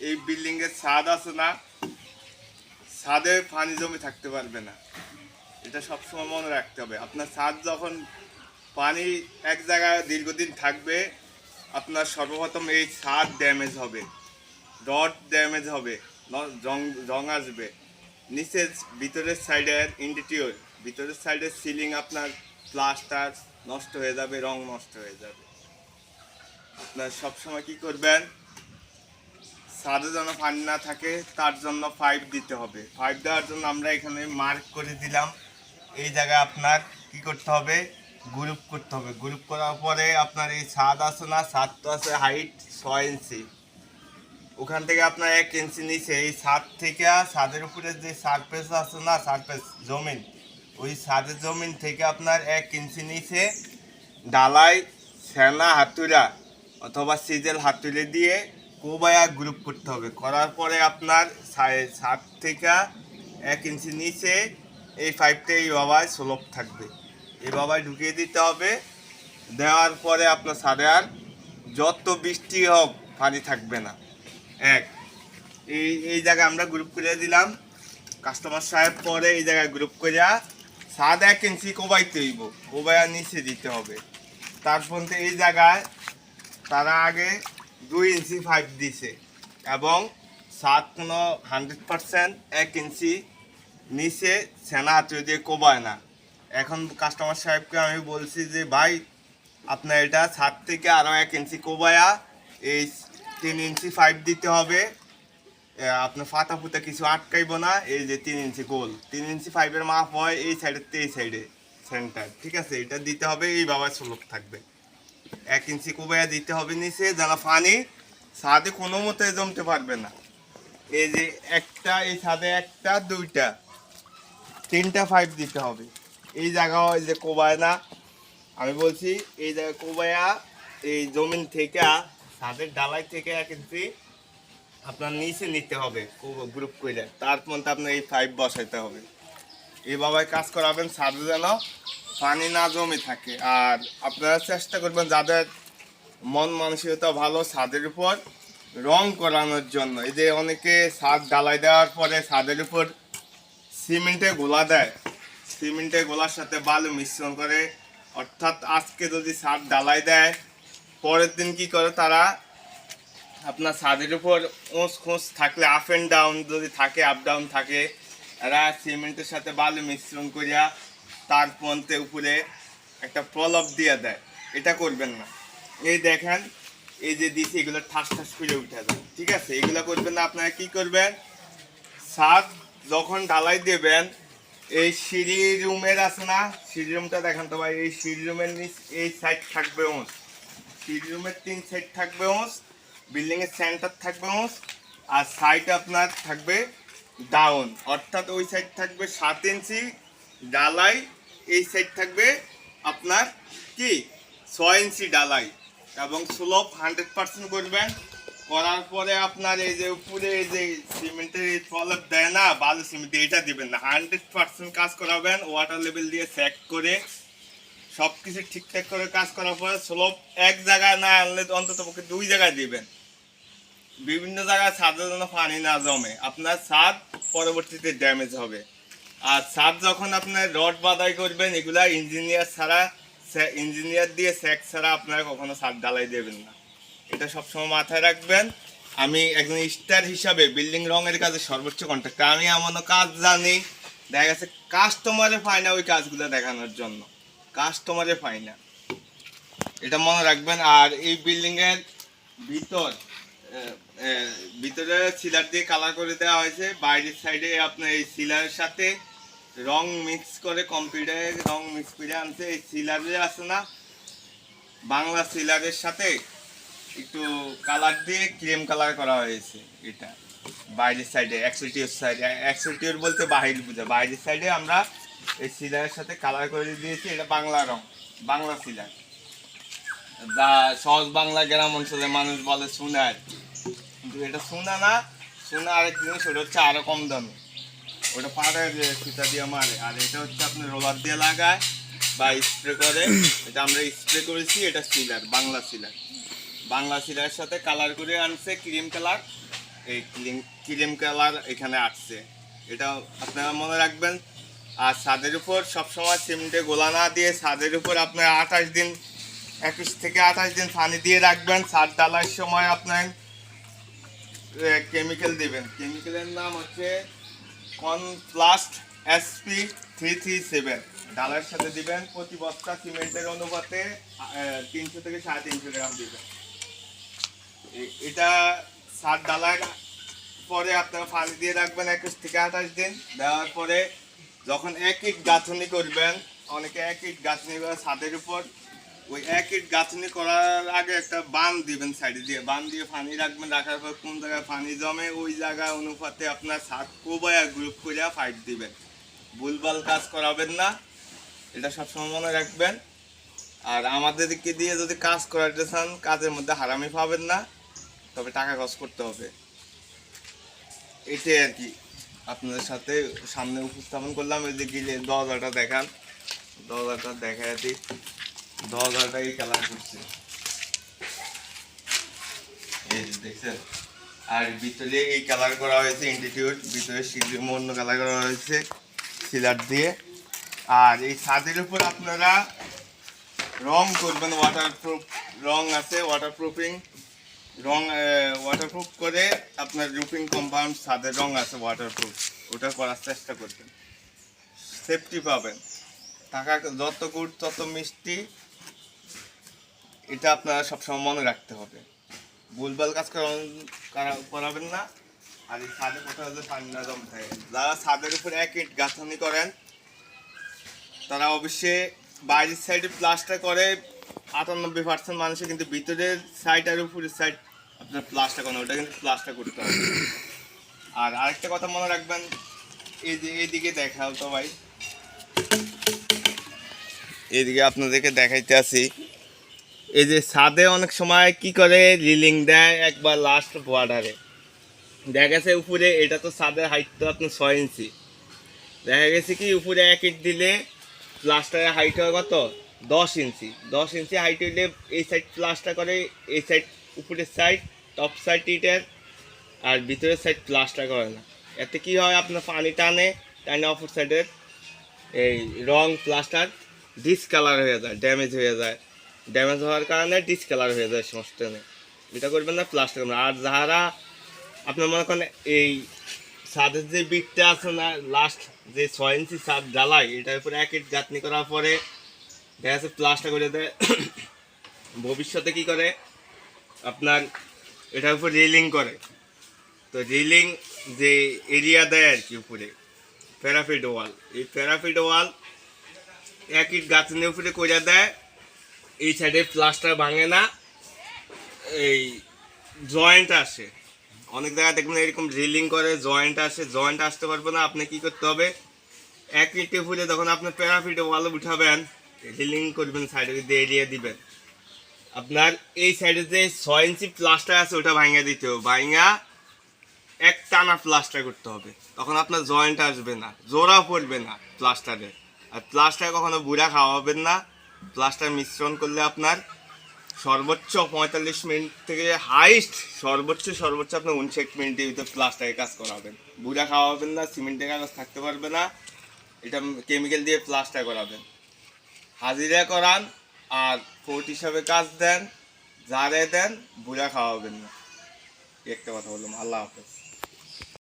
এই বিল্ডিং এর ছাদ আছে না, ছাদে পানি জমে থাকতে পারবে না। এটা সবসময় মনে রাখতে হবে। আপনার ছাদ যখন পানি এক জায়গায় দীর্ঘদিন থাকবে, আপনার সর্বপ্রথম এই ছাদ ড্যামেজ হবে। রড ড্যামেজ হবে জং জং আসবে। নিচের ভিতরের সাইডের ইন্ডিটিওর ভিতরের সাইডের সিলিং আপনার প্লাস্টার নষ্ট হয়ে যাবে, রং নষ্ট হয়ে যাবে। আপনার সবসময় কি করবেন? ছাদে যেন পানি না থাকে, তার জন্য পাইপ দিতে হবে। পাইপ দেওয়ার জন্য আমরা এখানে মার্ক করে দিলাম। এই জায়গায় আপনার কি করতে হবে? গ্রুপ করতে হবে। গ্রুপ করার পরে আপনার এই ছাদ আছে না ছাদ তো আছে হাইট ছয় ইঞ্চি ওখান থেকে আপনার এক ইঞ্চি নিচে, এই ছাদ থেকে ছাদের উপরে যে সারফেস আছে না সারফেস জমিন, ওই ছাদের জমিন থেকে আপনার এক ইঞ্চি নিচে ডালাই, সেনা, হাতুড়া অথবা সিজেল হাতুড়ে দিয়ে কোবায়া গ্রুপ করতে হবে। করার পরে আপনার সা- ছাদ থেকে এক ইঞ্চি নিচে এই পাইপটা এই বাবায় স্লোপ থাকবে। এই বাবায় ঢুকিয়ে দিতে হবে। দেওয়ার পরে আপনার ছাদে আর যত বৃষ্টি হোক, পানি থাকবে না। এক। এই এই জায়গায় আমরা গ্রুপ করে দিলাম। কাস্টমার সাহেব পরে এই জায়গায় গ্রুপ করিয়া সাত এক ইঞ্চি কোবাইতে হইব। কোবাইয়া নিচে দিতে হবে। তারপর এই জায়গায় তারা আগে দুই ইঞ্চি পাইপ দিছে। এবং সাত কোনো হান্ড্রেড পার্সেন্ট এক ইঞ্চি নিচে সেনা হাতে দিয়ে কোবায় না। এখন কাস্টমার সাহেবকে আমি বলছি যে, ভাই, আপনার এটা ছাদ থেকে আরও এক ইঞ্চি কোবায়া। এই তিন ইঞ্চি পাইপ দিতে হবে। আপনার ফাতা ফুতা কিছু আটকাইব না। এই যে তিন ইঞ্চি গোল। তিন ইঞ্চি পাইপের মাপ হয় এই সাইডের এই সাইডে সেন্টার ঠিক আছে? এটা দিতে হবে, এই বাবার স্লোপ থাকবে। এক ইঞ্চি কোবায়া দিতে হবে নিচে যেন পানি ছাদে কোনো মতে জমতে পারবে না। এই যে একটা, এই ছাদে একটা, দুইটা, তিনটা পাইপ দিতে হবে। এই জায়গা এই যে কোবায় না। আমি বলছি, এই জায়গায় কোবায়া এই জমিন থেকে, ছাদের ডালাই থেকে এক ইঞ্চি আপনার নিচে নিতে হবে গ্রুপ করে তারপর তো আপনার এই পাইপ বসাইতে হবে। এইভাবে কাজ করাবেন ছাদে যেন পানি না জমে থাকে। আর আপনারা চেষ্টা করবেন যাদের মন মানসিকতা ভালো, ছাদের উপর রং করানোর জন্য। এই যে অনেকে ছাদ ডালাই দেওয়ার পরে ছাদের উপর সিমেন্টে গোলা দেয়। সিমেন্টে গোলার সাথে বালু মিশ্রণ করে। অর্থাৎ আজকে যদি ছাদ ডালাই দেয়, পরের দিন কি করে তারা? আপনার ছাদের উপর ওঁচ খোঁচ থাকলে আপ অ্যান্ড ডাউন যদি থাকে আপ ডাউন থাকে, এরা সিমেন্টের সাথে বালু মিশ্রণ করিয়া তার পন্থে উপরে একটা প্রলব দিয়ে দেয়। এটা করবেন না। এই দেখেন, এই যে দিছি, এগুলো ঠাস ঠাস করে উঠে যায়। ঠিক আছে? এগুলো করবেন না, আপনারা কি করবেন? ছাদ যখন ঢালাই দেবেন, এই সিঁড়ি রুমের আছে না? সিঁড়ি রুমটা দেখান তো ভাই, এই সিঁড়ি রুমের এই সাইড থাকবে ওঁচ সিঁড়ি রুমের তিন সাইড থাকবে ওঁচ বিল্ডিং এর সেন্টার থাকবে ওঁচ আর সাইড আপনার থাকবে ডাউন অর্থাৎ ওই সাইড থাকবে সাত ইঞ্চি ডালাই এই সাইড থাকবে আপনার কি? ছয় ইঞ্চি ডালাই এবং স্লোপ হান্ড্রেড পার্সেন্ট করবেন। করার পরে আপনার এই যে উপরে এই যে সিমেন্টের এই দেয় না, বালু সিমেন্ট এটা দিবেন না। হান্ড্রেড পার্সেন্ট কাজ করাবেন ওয়াটার লেভেল দিয়ে চেক করে সব কিছু ঠিকঠাক করে কাজ করার পরে স্লোপ এক জায়গায় না আনলে অন্তত পক্ষে দুই জায়গায় দিবেন। বিভিন্ন জায়গায় ছাদের জন্য পানি না জমে। আপনার ছাদ পরবর্তীতে ড্যামেজ হবে। আর ছাদ যখন আপনার রড বাদাই করবেন, এগুলা ইঞ্জিনিয়ার ছাড়া ইঞ্জিনিয়ার দিয়ে স্যাক ছাড়া আপনারা কখনো ছাদ ডালাই দেবেন না। এটা সবসময় মাথায় রাখবেন। আমি একজন স্টার হিসাবে বিল্ডিং রঙের কাজে সর্বোচ্চ কন্ট্রাক্টর আমি এমনও কাজ জানি, দেখা গেছে কাস্টমারে পায় না ওই কাজগুলো দেখানোর জন্য। কাস্টমারে পায় না। এটা মনে রাখবেন। আর এই বিল্ডিং এর ভিতর ভিতরে সিলার দিয়ে কালার করে দেওয়া হয়েছে। বাইরের সাইডে আপনার এই সিলারের সাথে রং মিক্স করে কম্পিউটারে রং মিক্স করে আনছে। এই সিলারে আছে না? বাংলা সিলারের সাথে একটু কালার দিয়ে ক্রিম কালার করা হয়েছে এটা। বাইরের সাইডে এক্সেলটিওর সাইডে এক্সেলটিওর বলতে বাহির বুঝা। বাইরের সাইডে আমরা এই সিলারের সাথে কালার করে দিয়েছি, এটা বাংলা রং, বাংলা সিলার যা সহজ বাংলা গ্রাম অঞ্চলের মানুষ বলে সোনার কিন্তু এটা সোনা না সোনা আরেক জিনিস, ওটা হচ্ছে আরও কম দামি। ওটা পাড়ের সুতা দিয়ে মারে। আর এটা হচ্ছে আপনি রোলার দিয়ে লাগায় বা স্প্রে করে। এটা আমরা স্প্রে করেছি, এটা সিলার বাংলা সিলার বাংলা সিলারের সাথে কালার করে আনছে ক্রিম কালার এই ক্রিম ক্রিম কালার এখানে আসছে। এটা আপনারা মনে রাখবেন, আর ছাদের উপর সবসময় সিমেন্টে গোলা না দিয়ে ছাদের উপর আপনার আঠাশ দিন, একুশ থেকে আঠাশ দিন পানি দিয়ে রাখবেন। ছাদ ডালার সময় আপনার কেমিক্যাল দিবেন। কেমিক্যালের নাম হচ্ছে Conplast SP three three seven. ডালার সাথে দিবেন প্রতি বস্তা সিমেন্টের অনুপাতে তিনশো থেকে সাড়ে তিনশো গ্রাম দিবেন। এটা সাত ডালার পরে আপনারা পানি দিয়ে রাখবেন একুশ থেকে আঠাশ দিন। দেওয়ার পরে যখন এক ইট গাঁথনি করবেন, অনেকে এক ইট গাঁথনি করে ছাদের উপর ওই এক ইট গাঁথনি করার আগে একটা বান দিবেন সাইডে দিয়ে। বান দিয়ে পানি রাখবেন, রাখার পর কোন জায়গায় পানি জমে ওই জায়গা অনুপাতে আপনার ছাদ কোবায়া গ্রুপ করে ফাইট দিবেন। ভুলভাল কাজ করাবেন না, এটা সবসময় মনে রাখবেন। আর আমাদেরকে দিয়ে যদি কাজ করাতে চান, কাজের মধ্যে হারামি পাবেন না, তবে টাকা খরচ করতে হবে। এটাই আর কি। আপনাদের সাথে সামনে উপস্থাপন করলাম এই যে গিলে দরজাটা দেখান। দরজাটা দেখা দিই। এই কালার করছে। দেখছেন, আর ভিতরে এই কালার করা হয়েছে ইন্টিটিউট ভিতরে সিলিং অন্য কালার করা হয়েছে, সিলার দিয়ে। আর এই ছাদের উপর আপনারা রং করবেন ওয়াটারপ্রুফ রং আছে ওয়াটারপ্রুফিং রং ওয়াটারপ্রুফ করে আপনার রুফিং কম্পাউন্ড ছাদের রং আছে ওয়াটারপ্রুফ ওটা করার চেষ্টা করবেন। সেফটি পাবেন। টাকা যত গুড় তত মিষ্টি। এটা আপনারা সবসময় মনে রাখতে হবে। ভুলভাল কাজ করাবেন না। আর এই ছাদে কোথাও যে পানি না জমে থাকে। যারা ছাদের উপর এক ইট গাঁথনি করেন, তারা অবশ্যই বাইরের সাইডে প্লাস্টার করে, আটানব্বই পার্সেন্ট মানুষের কিন্তু ভিতরের সাইড আর উপরের সাইড আপনার প্লাস্টার করেন ওটা কিন্তু প্লাস্টার করতে হবে। আর আরেকটা কথা মনে রাখবেন এইদিকে দেখাও তো ভাই। এদিকে আপনাদেরকে দেখাইতে আসি। এই যে ছাদে অনেক সময় কি করে রিলিং দেয় একবার লাস্ট বর্ডারে দেখা গেছে উপরে, এটা তো ছাদের হাইট তো আপনার ছয় ইঞ্চি। দেখা গেছে কি, উপরে এক ইট দিলে প্লাস্টারের হাইট হয় কত? দশ ইঞ্চি। দশ ইঞ্চি হাইট হইলে এই সাইড প্লাস্টার করে, এই সাইড উপরের সাইড টপ সাইড ইটের আর ভিতরের সাইড প্লাস্টার করে না। এতে কি হয়, আপনার পানি টানে টানে অপর সাইডের এই রং প্লাস্টার ডিসকালার হয়ে যায় ড্যামেজ হয়ে যায়। ড্যামেজ হওয়ার কারণে ডিসকালার হয়ে যায় সমস্ত এটা করবেন না প্লাস্টার করবেন আর যারা আপনার মনে করেন এই ছাদের যে বিটটা আছে না লাস্ট যে ছয় ইঞ্চি ছাদ জ্বালাই এটার উপরে এক ইট গাঁথনি করার পরে দেখা যাচ্ছে প্লাস্টার করে দেয়। ভবিষ্যতে কি করে? আপনার এটার উপর রেলিং করে। তো রেলিং যে এরিয়া দেয় আর কি উপরে প্যারাফিড ওয়াল এই প্যারাফিড ওয়াল এক ইট গাঁথনির উপরে করে দেয়। এই সাইডে প্লাস্টার ভাঙে না, এই জয়েন্ট আসে। অনেক জায়গায় দেখবেন এরকম ড্রিলিং করে জয়েন্ট আসে জয়েন্ট আসতে পারবে না, আপনি কি করতে হবে? এক ইটে ফুলে তখন আপনি প্যারাফিটে ওয়ালে উঠাবেন ড্রিলিং করবেন সাইডে দিয়ে এরিয়া দিবেন। আপনার এই সাইডে যে ছয় ইঞ্চি প্লাস্টার আছে, ওটা ভাঙা দিতে হবে। ভাঙা এক টানা প্লাস্টার করতে হবে। তখন আপনার জয়েন্ট আসবে না, জোড়া পড়বে না প্লাস্টারে আর প্লাস্টার কখনো বুড়া খাওয়াবেন না। প্লাস্টার মিশ্রণ করলে আপনার সর্বোচ্চ পঁয়তাল্লিশ মিনিট থেকে হাইস্ট সর্বোচ্চ সর্বোচ্চ আপনার উনষাট মিনিটের ভিতরে প্লাস্টারের কাজ করাবেন। বুড়া খাওয়াবেন না, সিমেন্টের কাগজ থাকতে পারবে না, এটা কেমিক্যাল দিয়ে প্লাস্টার করাবেন। হাজিরা করান আর কোর্ট হিসাবে কাজ দেন, যারে দেন, বুড়া খাওয়াবেন না। একটা কথা বললাম। আল্লাহ হাফেজ।